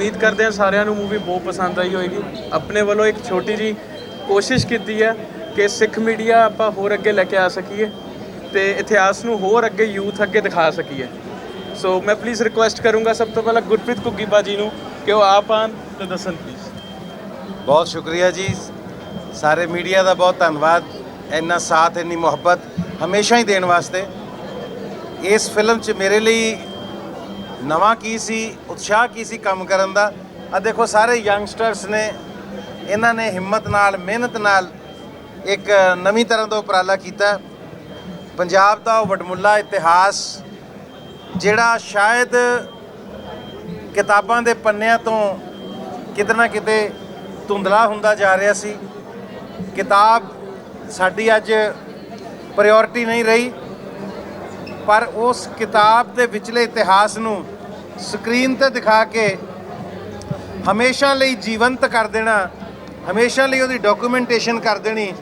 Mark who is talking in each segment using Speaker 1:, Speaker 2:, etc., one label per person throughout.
Speaker 1: ਉਮੀਦ ਕਰਦੇ ਹਾਂ ਸਾਰਿਆਂ ਨੂੰ ਮੂਵੀ ਬਹੁਤ ਪਸੰਦ ਆਈ ਹੋਏਗੀ। ਆਪਣੇ ਵੱਲੋਂ ਇੱਕ ਛੋਟੀ ਜੀ ਕੋਸ਼ਿਸ਼ ਕੀਤੀ ਹੈ ਕਿ ਸਿੱਖ ਮੀਡੀਆ ਆਪਾਂ ਹੋਰ ਅੱਗੇ ਲੈ ਕੇ ਆ ਸਕੀਏ ਤੇ ਇਤਿਹਾਸ ਨੂੰ ਹੋਰ ਅੱਗੇ ਯੂਥ ਅੱਗੇ ਦਿਖਾ ਸਕੀਏ। ਸੋ ਮੈਂ ਪਲੀਜ਼ ਰਿਕੁਐਸਟ ਕਰੂੰਗਾ ਸਭ ਤੋਂ ਪਹਿਲਾਂ ਗੁਰਪ੍ਰੀਤ ਕੁੱਗੀ ਬਾਜੀ ਨੂੰ ਕਿ ਉਹ ਆਪ ਆਉਣ ਤੇ ਦੱਸਣ ਪਲੀਜ਼
Speaker 2: ਬਹੁਤ ਸ਼ੁਕਰੀਆ ਜੀ। ਸਾਰੇ ਮੀਡੀਆ ਦਾ ਬਹੁਤ ਧੰਨਵਾਦ। ਇੰਨਾ ਸਾਥ, ਇੰਨੀ ਮੁਹੱਬਤ ਹਮੇਸ਼ਾ ਹੀ ਦੇਣ ਵਾਸਤੇ। ਇਸ ਫਿਲਮ 'ਚ ਮੇਰੇ ਲਈ ਨਵਾਂ ਕੀ ਸੀ, ਉਤਸ਼ਾਹ ਕੀ ਸੀ ਕੰਮ ਕਰਨ ਦਾ? ਆ ਦੇਖੋ, ਸਾਰੇ ਯੰਗਸਟਰਸ ਨੇ, ਇਹਨਾਂ ਨੇ ਹਿੰਮਤ ਨਾਲ, ਮਿਹਨਤ ਨਾਲ ਇੱਕ ਨਵੀਂ ਤਰ੍ਹਾਂ ਦਾ ਉਪਰਾਲਾ ਕੀਤਾ। ਪੰਜਾਬ ਦਾ ਉਹ ਵਡਮੁੱਲਾ ਇਤਿਹਾਸ, ਜਿਹੜਾ ਸ਼ਾਇਦ ਕਿਤਾਬਾਂ ਦੇ ਪੰਨਿਆਂ ਤੋਂ ਕਿਤੇ ਨਾ ਕਿਤੇ ਧੁੰਦਲਾ ਹੁੰਦਾ ਜਾ ਰਿਹਾ ਸੀ। ਕਿਤਾਬ ਸਾਡੀ ਅੱਜ ਪ੍ਰਾਇੋਰਟੀ ਨਹੀਂ ਰਹੀ। ਪਰ ਉਸ ਕਿਤਾਬ ਦੇ ਵਿਚਲੇ ਇਤਿਹਾਸ ਨੂੰ ਸਕਰੀਨ ਤੇ ਦਿਖਾ ਕੇ ਹਮੇਸ਼ਾ ਲਈ ਜੀਵੰਤ ਕਰ ਦੇਣਾ, ਹਮੇਸ਼ਾ ਲਈ ਉਹਦੀ ਡਾਕੂਮੈਂਟੇਸ਼ਨ ਕਰ ਦੇਣੀ।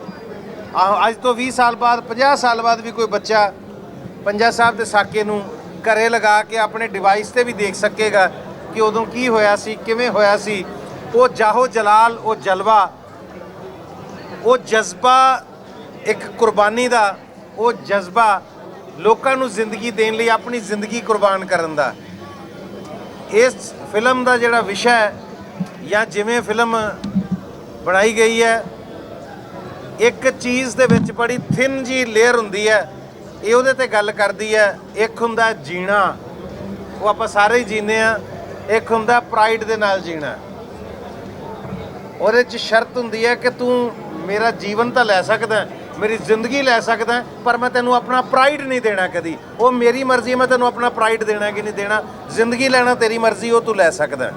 Speaker 2: ਅੱਜ ਤੋਂ 20 ਸਾਲ ਬਾਅਦ 50 ਸਾਲ ਬਾਅਦ ਵੀ ਕੋਈ ਬੱਚਾ ਪੰਜਾ ਸਾਹਿਬ ਦੇ ਸਾਕੇ ਨੂੰ ਘਰੇ ਲਗਾ ਕੇ ਆਪਣੇ ਡਿਵਾਈਸ ਤੇ ਵੀ ਦੇਖ ਸਕੇਗਾ ਕਿ ਉਦੋਂ ਕੀ ਹੋਇਆ ਸੀ, ਕਿਵੇਂ ਹੋਇਆ ਸੀ। ਉਹ ਜਾਹੋ ਜਲਾਲ, ਉਹ ਜਲਵਾ, ਉਹ ਜਜ਼ਬਾ ਇੱਕ ਕੁਰਬਾਨੀ ਦਾ, ਉਹ ਜਜ਼ਬਾ ਲੋਕਾਂ ਨੂੰ ਜ਼ਿੰਦਗੀ ਦੇਣ ਲਈ ਆਪਣੀ ਜ਼ਿੰਦਗੀ ਕੁਰਬਾਨ ਕਰਨ ਦਾ। ਇਸ ਫਿਲਮ ਦਾ ਜਿਹੜਾ ਵਿਸ਼ਾ ਹੈ, ਜਾਂ ਜਿਵੇਂ ਫਿਲਮ ਬਣਾਈ ਗਈ ਹੈ, ਇੱਕ ਚੀਜ਼ ਦੇ ਵਿੱਚ ਬੜੀ ਥਿਨ ਜੀ ਲੇਅਰ ਹੁੰਦੀ ਹੈ। ਇਹ ਉਹਦੇ ਤੇ ਗੱਲ ਕਰਦੀ ਹੈ, ਇੱਕ ਹੁੰਦਾ ਜੀਣਾ। ਉਹ ਆਪਾਂ ਸਾਰੇ ਹੀ ਜੀਨੇ ਆ ਇੱਕ ਹੁੰਦਾ ਪ੍ਰਾਈਡ ਦੇ ਨਾਲ ਜੀਣਾ। ਉਹਦੇ 'ਚ ਸ਼ਰਤ ਹੁੰਦੀ ਹੈ ਕਿ ਤੂੰ ਮੇਰਾ ਜੀਵਨ ਤਾਂ ਲੈ ਸਕਦਾ ਮੇਰੀ ਜ਼ਿੰਦਗੀ ਲੈ ਸਕਦਾ ਪਰ ਮੈਂ ਤੈਨੂੰ ਆਪਣਾ ਪ੍ਰਾਈਡ ਨਹੀਂ ਦੇਣਾ ਕਦੀ। ਉਹ ਮੇਰੀ ਮਰਜ਼ੀ ਹੈ, ਮੈਂ ਤੈਨੂੰ ਆਪਣਾ ਪ੍ਰਾਈਡ ਦੇਣਾ ਕਿ ਨਹੀਂ ਦੇਣਾ। ਜ਼ਿੰਦਗੀ ਲੈਣਾ ਤੇਰੀ ਮਰਜ਼ੀ ਉਹ ਤੂੰ ਲੈ ਸਕਦਾ।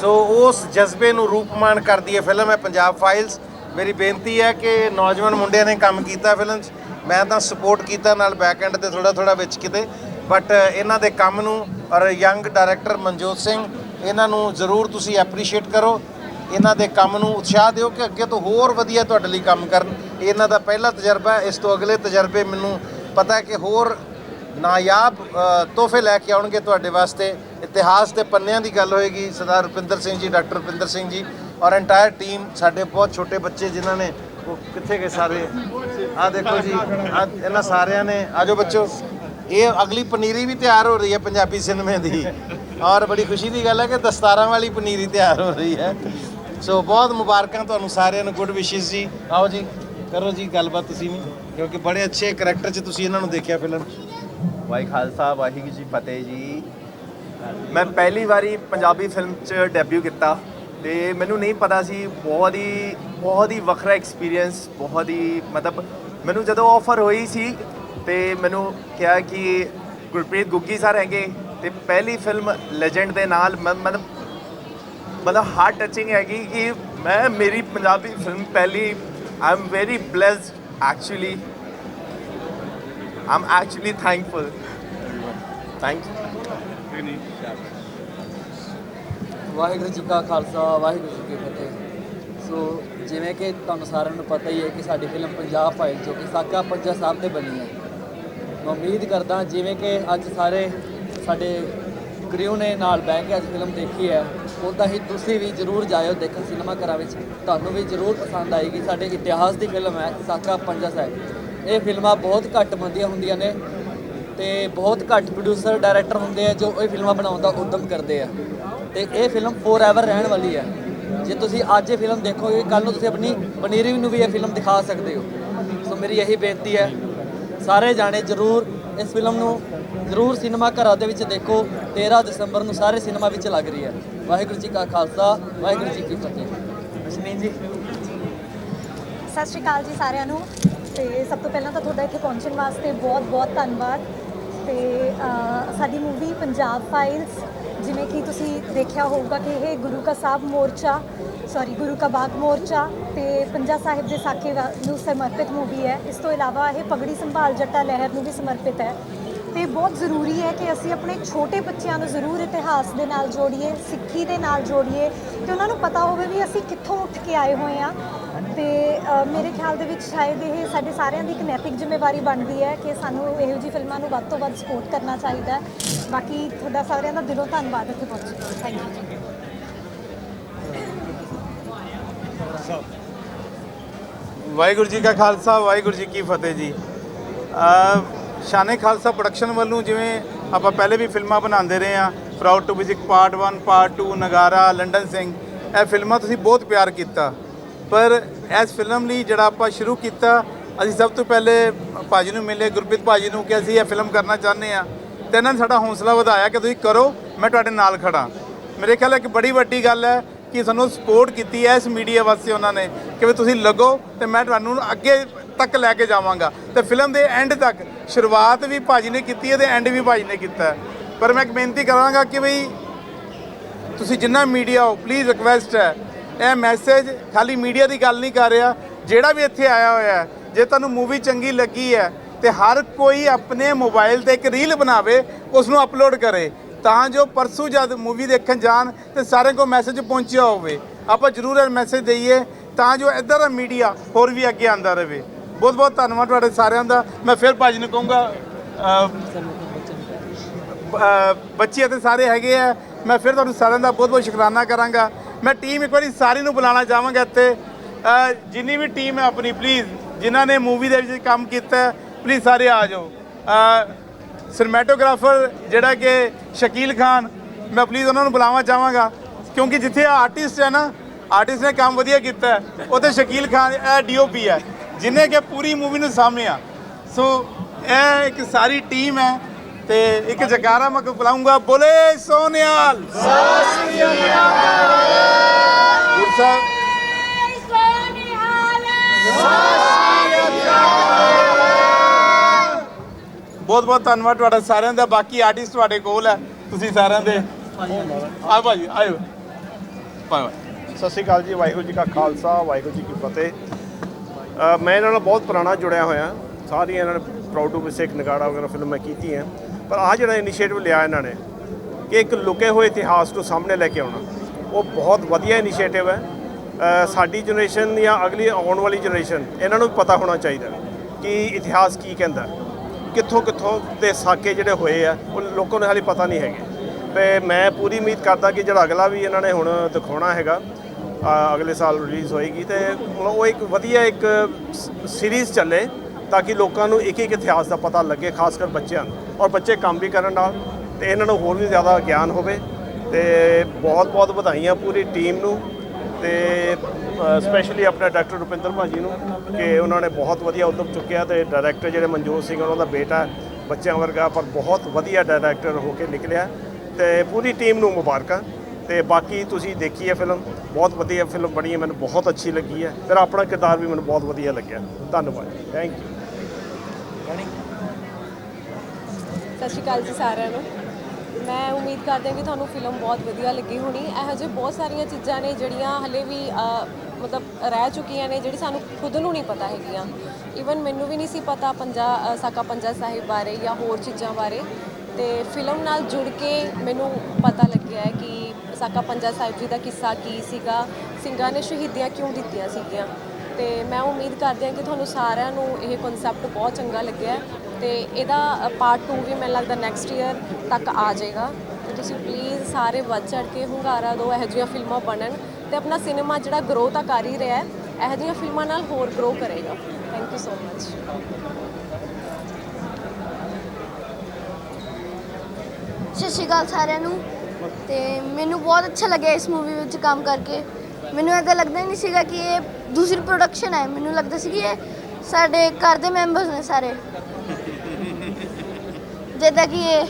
Speaker 2: ਸੋ ਉਸ ਜਜ਼ਬੇ ਨੂੰ ਰੂਪਮਾਨ ਕਰਦੀ ਹੈ ਫਿਲਮ ਹੈ ਪੰਜਾਬ ਫਾਈਲਸ ਮੇਰੀ ਬੇਨਤੀ ਹੈ ਕਿ ਨੌਜਵਾਨ ਮੁੰਡਿਆਂ ਨੇ ਕੰਮ ਕੀਤਾ ਫਿਲਮ 'ਚ। ਮੈਂ ਤਾਂ ਸਪੋਰਟ ਕੀਤਾ ਨਾਲ ਬੈਕ ਐਂਡ ਤੇ ਥੋੜਾ ਥੋੜਾ ਵਿੱਚ ਕਿਤੇ। ਬਟ ਇਹਨਾਂ ਦੇ ਕੰਮ ਨੂੰ ਔਰ ਯੰਗ ਡਾਇਰੈਕਟਰ ਮਨਜੋਤ ਸਿੰਘ ਇਹਨਾਂ ਨੂੰ ਜ਼ਰੂਰ ਤੁਸੀਂ ਐਪਰੀਸ਼ੀਏਟ ਕਰੋ। ਇਹਨਾਂ ਦੇ ਕੰਮ ਨੂੰ ਉਤਸ਼ਾਹ ਦਿਓ ਕਿ ਅੱਗੇ ਤੋਂ ਹੋਰ ਵਧੀਆ ਤੁਹਾਡੇ ਲਈ ਕੰਮ ਕਰਨ। ਇਹਨਾਂ ਦਾ ਪਹਿਲਾ ਤਜਰਬਾ, ਇਸ ਤੋਂ ਅਗਲੇ ਤਜਰਬੇ ਮੈਨੂੰ ਪਤਾ ਹੈ ਕਿ ਹੋਰ ਨਾਯਾਬ ਤੋਹਫੇ ਲੈ ਕੇ ਆਉਣਗੇ ਤੁਹਾਡੇ ਵਾਸਤੇ। ਇਤਿਹਾਸ ਦੇ ਪੰਨਿਆਂ ਦੀ ਗੱਲ ਹੋਏਗੀ, ਸਰਦਾਰ ਰੁਪਿੰਦਰ ਸਿੰਘ ਜੀ, ਡਾਕਟਰ ਰੁਪਿੰਦਰ ਸਿੰਘ ਜੀ ਔਰ ਐਂਟਾਇਰ ਟੀਮ ਸਾਡੇ ਬਹੁਤ ਛੋਟੇ ਬੱਚੇ ਜਿਨ੍ਹਾਂ ਨੇ, ਉਹ ਕਿੱਥੇ ਗਏ ਸਾਰੇ? ਆ ਦੇਖੋ ਜੀ, ਆਹ ਇਹਨਾਂ ਸਾਰਿਆਂ ਨੇ ਆਜੋ ਬੱਚੋ। ਇਹ ਅਗਲੀ ਪਨੀਰੀ ਵੀ ਤਿਆਰ ਹੋ ਰਹੀ ਹੈ ਪੰਜਾਬੀ ਸਿਨੇਮੇ ਦੀ। ਔਰ ਬੜੀ ਖੁਸ਼ੀ ਦੀ ਗੱਲ ਹੈ ਕਿ ਦਸਤਾਰਾਂ ਵਾਲੀ ਪਨੀਰੀ ਤਿਆਰ ਹੋ ਰਹੀ ਹੈ। ਸੋ ਬਹੁਤ ਮੁਬਾਰਕਾਂ ਤੁਹਾਨੂੰ ਸਾਰਿਆਂ ਨੂੰ ਗੁੱਡ ਵਿਸ਼ੇਸ ਜੀ। ਆਓ ਜੀ, ਕਰੋ ਜੀ ਗੱਲਬਾਤ ਤੁਸੀਂ ਵੀ, ਕਿਉਂਕਿ ਬੜੇ ਅੱਛੇ ਕਰੈਕਟਰ 'ਚ ਤੁਸੀਂ ਇਹਨਾਂ ਨੂੰ ਦੇਖਿਆ ਫਿਲਮ।
Speaker 3: ਵਾਹਿ ਖਾਲਸਾ, ਵਾਹਿਗੁਰੂ ਜੀ ਫਤਿਹ ਜੀ। ਮੈਂ ਪਹਿਲੀ ਵਾਰੀ ਪੰਜਾਬੀ ਫਿਲਮ 'ਚ ਡੈਬਿਊ ਕੀਤਾ ਤੇ ਮੈਨੂੰ ਨਹੀਂ ਪਤਾ ਸੀ, ਬਹੁਤ ਹੀ ਬਹੁਤ ਹੀ ਵੱਖਰਾ ਐਕਸਪੀਰੀਅੰਸ ਬਹੁਤ ਹੀ ਮਤਲਬ ਮੈਨੂੰ ਜਦੋਂ ਆਫਰ ਹੋਈ ਸੀ ਤੇ ਮੈਨੂੰ ਕਿਹਾ ਕਿ ਗੁਰਪ੍ਰੀਤ ਗੁੱਗੀ ਸਰ ਹੈਗੇ ਤੇ ਪਹਿਲੀ ਫਿਲਮ ਲੈਜੈਂਡ ਦੇ ਨਾਲ ਮੈਂ- ਮਤਲਬ ਮਤਲਬ ਹਾਰਟ ਟੱਚਿੰਗ ਹੈਗੀ ਕਿ ਮੈਂ ਮੇਰੀ ਪੰਜਾਬੀ ਫਿਲਮ ਪਹਿਲੀ I am very blessed actually am actually thankful. Thank you
Speaker 4: Waheguru ji ਕਾ ਖਾਲਸਾ, ਵਾਹਿਗੁਰੂ ਜੀ ਕੀ ਫਤਿਹ। ਸੋ ਜਿਵੇਂ ਕਿ ਤੁਹਾਨੂੰ ਸਾਰਿਆਂ ਨੂੰ ਪਤਾ ਹੀ ਹੈ ਕਿ ਸਾਡੀ ਫਿਲਮ ਪੰਜਾਬ ਫਾਈਲ ਜੋ ਕਿ ਸਾਕਾ ਪੰਜਾ ਸਾਹਿਬ ਤੇ ਬਣੀ ਹੈ। ਮੈਂ ਉਮੀਦ ਕਰਦਾ, ਜਿਵੇਂ ਕਿ ਅੱਜ ਸਾਰੇ ਸਾਡੇ ਕ੍ਰਿਊ ਨੇ ਨਾਲ ਬਹਿ ਕੇ ਅੱਜ ਫਿਲਮ ਦੇਖੀ ਹੈ। ਉਦਾਂ ਹੀ ਤੁਸੀਂ ਵੀ ਜਰੂਰ ਜਾਇਓ, ਦੇਖਣ ਸਿਨੇਮਾ ਘਰਾਂ ਵਿੱਚ। ਤੁਹਾਨੂੰ ਵੀ ਜਰੂਰ ਪਸੰਦ ਆਏਗੀ ਸਾਡੇ ਇਤਿਹਾਸ ਦੀ ਫਿਲਮ ਹੈ ਸਾਕਾ ਪੰਜਾ ਸਾਹਿਬ। ਇਹ ਫਿਲਮਾਂ ਬਹੁਤ ਘੱਟ ਬੰਦੀਆਂ ਹੁੰਦੀਆਂ ਨੇ ਤੇ ਬਹੁਤ ਘੱਟ ਪ੍ਰੋਡਿਊਸਰ ਡਾਇਰੈਕਟਰ ਹੁੰਦੇ ਆ ਜੋ ਇਹ ਫਿਲਮਾਂ ਬਣਾਉਣ ਦਾ ਉਦਮ ਕਰਦੇ ਆ। ਤੇ ਇਹ ਫਿਲਮ ਫੋਰ ਐਵਰ ਰਹਿਣ ਵਾਲੀ ਹੈ। ਜੇ ਤੁਸੀਂ ਅੱਜ ਇਹ ਫਿਲਮ ਦੇਖੋਗੇ ਕੱਲ ਨੂੰ ਤੁਸੀਂ ਆਪਣੀ ਪਨੀਰੀ ਨੂੰ ਵੀ ਇਹ ਫਿਲਮ ਦਿਖਾ ਸਕਦੇ ਹੋ। ਸੋ ਮੇਰੀ ਇਹੀ ਬੇਨਤੀ ਹੈ, ਸਾਰੇ ਜਾਣੇ ਜਰੂਰ ਇਸ ਫਿਲਮ ਨੂੰ ਜਰੂਰ ਸਿਨੇਮਾ ਘਰਾਂ ਦੇ ਵਿੱਚ ਦੇਖੋ। 13 ਦਸੰਬਰ ਨੂੰ ਸਾਰੇ ਸਿਨੇਮਾ ਵਿੱਚ ਲੱਗ ਰਹੀ ਹੈ। ਵਾਹਿਗੁਰੂ ਜੀ ਕਾ ਖਾਲਸਾ, ਵਾਹਿਗੁਰੂ ਜੀ ਕੀ ਫਤਿਹ। ਅਸ਼ਨੀਨ ਜੀ।
Speaker 5: ਸਤਿ ਸ਼੍ਰੀ ਅਕਾਲ ਜੀ ਸਾਰਿਆਂ ਨੂੰ। ਤੇ ਸਭ ਤੋਂ ਪਹਿਲਾਂ ਤਾਂ ਤੁਹਾਡਾ ਇੱਥੇ ਪਹੁੰਚਣ ਵਾਸਤੇ ਬਹੁਤ ਬਹੁਤ ਧੰਨਵਾਦ। ਤੇ ਸਾਡੀ ਮੂਵੀ ਪੰਜਾਬ ਫਾਈਲਸ ਜਿਵੇਂ ਕਿ ਤੁਸੀਂ ਦੇਖਿਆ ਹੋਊਗਾ ਕਿ ਇਹ ਗੁਰੂ ਕਾ ਸਾਹਿਬ ਮੋਰਚਾ ਸੌਰੀ ਗੁਰੂ ਕਾ ਬਾਗ ਮੋਰਚਾ ਤੇ ਪੰਜਾ ਸਾਹਿਬ ਦੇ ਸਾਕੇ ਨੂੰ ਸਮਰਪਿਤ ਮੂਵੀ ਹੈ। ਇਸ ਤੋਂ ਇਲਾਵਾ ਇਹ ਪਗੜੀ ਸੰਭਾਲ ਜੱਟਾ ਲਹਿਰ ਨੂੰ ਵੀ ਸਮਰਪਿਤ ਹੈ। ਤੇ ਬਹੁਤ ਜ਼ਰੂਰੀ ਹੈ ਕਿ ਅਸੀਂ ਆਪਣੇ ਛੋਟੇ ਬੱਚਿਆਂ ਨੂੰ ਜ਼ਰੂਰ ਇਤਿਹਾਸ ਦੇ ਨਾਲ ਜੋੜੀਏ, ਸਿੱਖੀ ਦੇ ਨਾਲ ਜੋੜੀਏ ਤੇ ਉਹਨਾਂ ਨੂੰ ਪਤਾ ਹੋਵੇ ਵੀ ਅਸੀਂ ਕਿੱਥੋਂ ਉੱਠ ਕੇ ਆਏ ਹੋਏ ਆ ਤੇ ਮੇਰੇ ਖਿਆਲ ਦੇ ਵਿੱਚ ਸ਼ਾਇਦ ਇਹ ਸਾਡੇ ਸਾਰਿਆਂ ਦੀ ਇੱਕ ਨੈਤਿਕ ਜ਼ਿੰਮੇਵਾਰੀ ਬਣਦੀ ਹੈ ਕਿ ਸਾਨੂੰ ਇਹੋ ਜਿਹੀ ਫਿਲਮਾਂ ਨੂੰ ਵੱਧ ਤੋਂ ਵੱਧ ਸਪੋਰਟ ਕਰਨਾ ਚਾਹੀਦਾ ਹੈ। ਬਾਕੀ ਤੁਹਾਡਾ ਸਾਰਿਆਂ ਦਾ ਦਿਲੋਂ ਧੰਨਵਾਦ ਇੱਥੇ ਪਹੁੰਚੇ ਥੈਂਕ ਯੂ
Speaker 6: ਵਾਹਿਗੁਰੂ ਜੀ ਕਾ ਖਾਲਸਾ, ਵਾਹਿਗੁਰੂ ਜੀ ਕੀ ਫਤਿਹ ਜੀ। ਸ਼ਾਨੇ ਖਾਲਸਾ ਪ੍ਰੋਡਕਸ਼ਨ ਵੱਲੋਂ ਜਿਵੇਂ ਆਪਾਂ ਪਹਿਲੇ ਵੀ ਫਿਲਮਾਂ ਬਣਾਉਂਦੇ ਰਹੇ ਆ proud to visit part 1 part 2 Nagara London Singh ਇਹ ਫਿਲਮਾਂ ਤੁਸੀਂ ਬਹੁਤ ਪਿਆਰ ਕੀਤਾ। ਪਰ ਇਸ ਫਿਲਮ ਲਈ ਜਿਹੜਾ ਆਪਾਂ ਸ਼ੁਰੂ ਕੀਤਾ, ਅਸੀਂ ਸਭ ਤੋਂ ਪਹਿਲੇ ਭਾਜੀ ਨੂੰ ਮਿਲੇ, ਗੁਰਪ੍ਰੀਤ ਭਾਜੀ ਨੂੰ ਕਿ ਅਸੀਂ ਇਹ ਫਿਲਮ ਕਰਨਾ ਚਾਹੁੰਦੇ ਆ ਤੇ ਇਹਨਾਂ ਨੇ ਸਾਡਾ ਹੌਸਲਾ ਵਧਾਇਆ ਕਿ ਤੁਸੀਂ ਕਰੋ, ਮੈਂ ਤੁਹਾਡੇ ਨਾਲ ਖੜਾ ਮੇਰੇ ਖਿਆਲ ਇੱਕ ਬੜੀ ਵੱਡੀ ਗੱਲ ਹੈ ਕਿ ਸਾਨੂੰ ਸਪੋਰਟ ਕੀਤੀ ਹੈ ਇਸ ਮੀਡੀਆ ਵਾਸਤੇ ਉਹਨਾਂ ਨੇ, ਕਿ ਵੀ ਤੁਸੀਂ ਲੱਗੋ ਤੇ ਮੈਂ ਤੁਹਾਨੂੰ ਅੱਗੇ ਤੱਕ ਲੈ ਕੇ ਜਾਵਾਂਗਾ। ਤੇ ਫਿਲਮ ਦੇ ਐਂਡ ਤੱਕ ਸ਼ੁਰੂਆਤ ਵੀ ਭਾਜੀ ਨੇ ਕੀਤੀ ਹੈ ਤੇ ਐਂਡ ਵੀ ਭਾਜੀ ਨੇ ਕੀਤਾ ਪਰ ਮੈਂ ਇੱਕ ਬੇਨਤੀ ਕਰਾਂਗਾ ਕਿ ਬਈ ਤੁਸੀਂ ਜਿੰਨਾ ਮੀਡੀਆ ਹੋ ਪਲੀਜ਼ ਰਿਕਵੈਸਟ ਹੈ, ਇਹ ਮੈਸੇਜ ਖਾਲੀ ਮੀਡੀਆ ਦੀ ਗੱਲ ਨਹੀਂ ਕਰ ਰਿਹਾ, ਜਿਹੜਾ ਵੀ ਇੱਥੇ ਆਇਆ ਹੋਇਆ ਹੈ, ਜੇ ਤੁਹਾਨੂੰ ਮੂਵੀ ਚੰਗੀ ਲੱਗੀ ਹੈ, ਤੇ ਹਰ ਕੋਈ ਆਪਣੇ ਮੋਬਾਈਲ ਤੇ ਇੱਕ ਰੀਲ ਬਣਾਵੇ ਉਸ ਨੂੰ ਅਪਲੋਡ ਕਰੇ, ਤਾਂ ਜੋ ਪਰਸੂ ਜਦ ਮੂਵੀ ਦੇਖਣ ਜਾਣ ਤੇ ਸਾਰਿਆਂ ਕੋਲ ਮੈਸੇਜ ਪਹੁੰਚਿਆ ਹੋਵੇ। ਆਪਾਂ ਜ਼ਰੂਰ ਇਹ ਮੈਸੇਜ ਦਈਏ, ਤਾਂ ਜੋ ਇੱਧਰ ਦਾ ਮੀਡੀਆ ਹੋਰ ਵੀ ਅੱਗੇ ਆਂਦਾ ਰਹੇ। ਬਹੁਤ ਬਹੁਤ ਧੰਨਵਾਦ ਤੁਹਾਡੇ ਸਾਰਿਆਂ ਦਾ। ਮੈਂ ਫਿਰ ਭਾਜੀ ਨੂੰ ਕਹੂੰਗਾ ਬੱਚੇ ਤੇ ਸਾਰੇ ਹੈਗੇ ਆ। ਮੈਂ ਫਿਰ ਤੁਹਾਨੂੰ ਸਾਰਿਆਂ ਦਾ ਬਹੁਤ ਬਹੁਤ ਸ਼ੁਕਰਾਨਾ ਕਰਾਂਗਾ। ਮੈਂ ਟੀਮ ਇੱਕ ਵਾਰੀ ਸਾਰੀ ਨੂੰ ਬੁਲਾਉਣਾ ਚਾਹਾਂਗਾ ਇੱਥੇ। ਜਿੰਨੀ ਵੀ ਟੀਮ ਹੈ ਆਪਣੀ ਪਲੀਜ਼ ਜਿਨ੍ਹਾਂ ਨੇ ਮੂਵੀ ਦੇ ਵਿੱਚ ਕੰਮ ਕੀਤਾ ਪਲੀਜ਼ ਸਾਰੇ ਆ ਜਾਓ। ਸਿਨੇਮੈਟੋਗ੍ਰਾਫਰ ਜਿਹੜਾ ਕਿ ਸ਼ਕੀਲ ਖਾਨ ਮੈਂ ਪਲੀਜ਼ ਉਹਨਾਂ ਨੂੰ ਬੁਲਾਉਣਾ ਚਾਹਾਂਗਾ। ਕਿਉਂਕਿ ਜਿੱਥੇ ਆਰਟਿਸਟ ਹੈ ਨਾ ਆਰਟਿਸਟ ਨੇ ਕੰਮ ਵਧੀਆ ਕੀਤਾ। ਹੈ, ਉੱਥੇ ਸ਼ਕੀਲ ਖਾਨ ਇਹ ਡੀਓਪੀ ਹੈ। ਜਿਨੇ ਕਿ ਪੂਰੀ ਮੂਵੀ ਨੂੰ ਸਾਂਭਿਆ ਸੋ ਇਹ ਇੱਕ ਸਾਰੀ ਟੀਮ ਹੈ ਤੇ ਇੱਕ ਜਕਾਰਾ ਮੈਂ ਬੁਲਾਉਂਗਾ ਬੋਲੇ ਸੋਨਿਆਲ। ਸਾਹਿਬ। ਬਹੁਤ ਬਹੁਤ ਧੰਨਵਾਦ ਤੁਹਾਡਾ ਸਾਰਿਆਂ ਦਾ। ਬਾਕੀ ਆਰਟਿਸਟ ਤੁਹਾਡੇ ਕੋਲ ਹੈ। ਤੁਸੀਂ ਸਾਰਿਆਂ ਦੇ ਆ ਭਾਜੀ ਆਇਓ। ਬਾਏ ਬਾਏ
Speaker 7: ਸਤਿ ਸ਼੍ਰੀ ਅਕਾਲ ਜੀ। ਵਾਹਿਗੁਰੂ ਜੀ ਕਾ ਖਾਲਸਾ। ਵਾਹਿਗੁਰੂ ਜੀ ਕੀ ਫਤਿਹ। ਮੈਂ ਇਹਨਾਂ ਨਾਲ ਬਹੁਤ ਪੁਰਾਣਾ ਜੁੜਿਆ ਹੋਇਆ। ਸਾਰੀਆਂ ਇਹਨਾਂ ਨੇ ਪ੍ਰਾਊਡ ਟੂ ਬੀ ਨਗਾੜਾ ਵਗੈਰਾ ਫਿਲਮਾਂ ਹੈ। ਪਰ ਆਹ ਜਿਹੜਾ ਇਨੀਸ਼ੀਏਟਿਵ ਲਿਆ ਇਹਨਾਂ ਨੇ, ਕਿ ਇੱਕ ਲੁਕੇ ਹੋਏ ਇਤਿਹਾਸ ਨੂੰ ਸਾਹਮਣੇ ਲੈ ਕੇ ਆਉਣਾ, ਉਹ ਬਹੁਤ ਵਧੀਆ ਇਨੀਸ਼ੀਏਟਿਵ ਹੈ। ਸਾਡੀ ਜਨਰੇਸ਼ਨ ਜਾਂ ਅਗਲੀ ਆਉਣ ਵਾਲੀ ਜਨਰੇਸ਼ਨ ਇਹਨਾਂ ਨੂੰ ਪਤਾ ਹੋਣਾ ਚਾਹੀਦਾ ਕਿ ਇਤਿਹਾਸ ਕੀ ਕਹਿੰਦਾ ਕਿੱਥੋਂ ਕਿੱਥੋਂ ਦੇ ਸਾਕੇ ਜਿਹੜੇ ਹੋਏ ਆ, ਉਹ ਲੋਕਾਂ ਨੂੰ ਹਾਲੇ ਪਤਾ ਨਹੀਂ ਹੈਗੇ। ਤੇ ਮੈਂ ਪੂਰੀ ਉਮੀਦ ਕਰਦਾ ਕਿ ਜਿਹੜਾ ਅਗਲਾ ਵੀ ਇਹਨਾਂ ਨੇ ਹੁਣ ਦਿਖਾਉਣਾ ਹੈਗਾ ਅਗਲੇ ਸਾਲ ਰਿਲੀਜ਼ ਹੋਏਗੀ ਤੇ ਉਹ ਇੱਕ ਵਧੀਆ ਇੱਕ ਸੀਰੀਜ਼ ਚੱਲੇ ਤਾਂ ਕਿ ਲੋਕਾਂ ਨੂੰ ਇੱਕ ਇੱਕ ਇਤਿਹਾਸ ਦਾ ਪਤਾ ਲੱਗੇ, ਖਾਸ ਕਰ ਬੱਚਿਆਂ ਨੂੰ। ਔਰ ਬੱਚੇ ਕੰਮ ਵੀ ਕਰਨ ਨਾਲ ਤੇ ਇਹਨਾਂ ਨੂੰ ਹੋਰ ਵੀ ਜ਼ਿਆਦਾ ਗਿਆਨ ਹੋਵੇ ਤੇ ਬਹੁਤ ਬਹੁਤ ਵਧਾਈਆਂ ਪੂਰੀ ਟੀਮ ਨੂੰ ਤੇ ਸਪੈਸ਼ਲੀ ਆਪਣੇ ਡਾਕਟਰ ਰੁਪਿੰਦਰ ਭਾਜੀ ਨੂੰ ਕਿ ਉਹਨਾਂ ਨੇ ਬਹੁਤ ਵਧੀਆ ਉਦਮ ਚੁੱਕਿਆ ਤੇ ਡਾਇਰੈਕਟਰ ਜਿਹੜੇ ਮਨਜੋਤ ਸਿੰਘ ਉਹਨਾਂ ਦਾ ਬੇਟਾ ਬੱਚਿਆਂ ਵਰਗਾ, ਪਰ ਬਹੁਤ ਵਧੀਆ ਡਾਇਰੈਕਟਰ ਹੋ ਕੇ ਨਿਕਲਿਆ ਤੇ ਪੂਰੀ ਟੀਮ ਨੂੰ ਮੁਬਾਰਕਾਂ। ਤੇ ਬਾਕੀ ਤੁਸੀਂ ਦੇਖੀ ਹੈ ਫਿਲਮ ਬਹੁਤ ਵਧੀਆ ਫਿਲਮ ਬਣੀ ਹੈ ਮੈਨੂੰ ਬਹੁਤ ਅੱਛੀ ਲੱਗੀ ਹੈ। ਫਿਰ ਆਪਣਾ ਕਿਰਦਾਰ ਵੀ ਮੈਨੂੰ ਬਹੁਤ ਵਧੀਆ ਲੱਗਿਆ। ਧੰਨਵਾਦ। ਥੈਂਕ ਯੂ
Speaker 8: ਸਤਿ ਸ਼੍ਰੀ ਅਕਾਲ ਜੀ ਸਾਰਿਆਂ ਨੂੰ। ਮੈਂ ਉਮੀਦ ਕਰਦੀ ਹਾਂ ਕਿ ਤੁਹਾਨੂੰ ਫਿਲਮ ਬਹੁਤ ਵਧੀਆ ਲੱਗੀ ਹੋਣੀ। ਇਹੋ ਜਿਹੇ ਬਹੁਤ ਸਾਰੀਆਂ ਚੀਜ਼ਾਂ ਨੇ ਜਿਹੜੀਆਂ ਹਲੇ ਵੀ ਮਤਲਬ ਰਹਿ ਚੁੱਕੀਆਂ ਨੇ ਜਿਹੜੀ ਸਾਨੂੰ ਖੁਦ ਨੂੰ ਨਹੀਂ ਪਤਾ ਹੈਗੀਆਂ। ਈਵਨ ਮੈਨੂੰ ਵੀ ਨਹੀਂ ਸੀ ਪਤਾ ਪੰਜਾ ਸਾਕਾ ਪੰਜਾ ਸਾਹਿਬ ਬਾਰੇ ਜਾਂ ਹੋਰ ਚੀਜ਼ਾਂ ਬਾਰੇ। ਤੇ ਫਿਲਮ ਨਾਲ ਜੁੜ ਕੇ ਮੈਨੂੰ ਪਤਾ ਲੱਗਿਆ ਹੈ ਕਿ ਸਾਕਾ ਪੰਜਾ ਸਾਹਿਬ ਜੀ ਦਾ ਕਿੱਸਾ ਕੀ ਸੀਗਾ? ਸਿੰਘਾਂ ਨੇ ਸ਼ਹੀਦੀਆਂ ਕਿਉਂ ਦਿੱਤੀਆਂ ਸੀਗੀਆਂ? ਤੇ ਮੈਂ ਉਮੀਦ ਕਰਦੀ ਹਾਂ ਕਿ ਤੁਹਾਨੂੰ ਸਾਰਿਆਂ ਨੂੰ ਇਹ ਕਨਸੈਪਟ ਬਹੁਤ ਚੰਗਾ ਲੱਗਿਆ ਹੈ। ਤੇ ਇਹਦਾ ਪਾਰਟ 2 ਵੀ ਮੈਨੂੰ ਲੱਗਦਾ ਨੈਕਸਟ ਈਅਰ ਤੱਕ ਆ ਜਾਏਗਾ। ਤੇ ਤੁਸੀਂ ਪਲੀਜ਼ ਸਾਰੇ ਵੱਧ ਚੜ ਕੇ ਹੁੰਗਾਰਾ ਦਿਓ, ਇਹੋ ਜਿਹੀਆਂ ਫਿਲਮਾਂ ਬਣਨ ਤੇ ਆਪਣਾ ਸਿਨੇਮਾ ਜਿਹੜਾ ਗਰੋ ਤਾਂ ਕਰ ਹੀ ਰਿਹਾ ਹੈ, ਇਹੋ ਜਿਹੀਆਂ ਫਿਲਮਾਂ ਨਾਲ ਹੋਰ ਗਰੋ ਕਰੇਗਾ। ਥੈਂਕ ਯੂ ਸੋ ਮਚ
Speaker 9: ਸਤਿ ਸ਼੍ਰੀ ਅਕਾਲ ਸਾਰਿਆਂ ਨੂੰ। ਤੇ ਮੈਨੂੰ ਬਹੁਤ ਅੱਛਾ ਲੱਗਿਆ ਇਸ ਮੂਵੀ ਵਿੱਚ ਕੰਮ ਕਰਕੇ। ਮੈਨੂੰ ਐਦਾਂ ਲੱਗਦਾ ਹੀ ਨਹੀਂ ਸੀਗਾ ਕਿ ਇਹ ਦੂਸਰੀ ਪ੍ਰੋਡਕਸ਼ਨ ਹੈ। ਮੈਨੂੰ ਲੱਗਦਾ ਸੀ ਕਿ ਇਹ ਸਾਡੇ ਘਰ ਦੇ ਮੈਂਬਰਸ ਨੇ ਸਾਰੇ। ਜਿੱਦਾਂ ਕਿ ਇਹ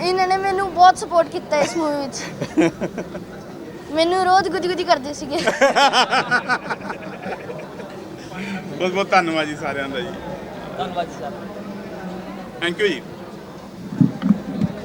Speaker 9: ਇਹਨਾਂ ਨੇ ਮੈਨੂੰ ਬਹੁਤ ਸਪੋਰਟ ਕੀਤਾ ਇਸ ਮੂਵੀ ਵਿੱਚ। ਮੈਨੂੰ ਰੋਜ਼ ਗੁੱਜੀ ਗੁੱਜੀ ਕਰਦੇ ਸੀਗੇ।
Speaker 6: ਬਹੁਤ ਬਹੁਤ ਧੰਨਵਾਦ ਜੀ ਸਾਰਿਆਂ ਦਾ ਜੀ।
Speaker 4: ਧੰਨਵਾਦ ਜੀ ਸਰ
Speaker 6: ਥੈਂਕ ਯੂ ਜੀ।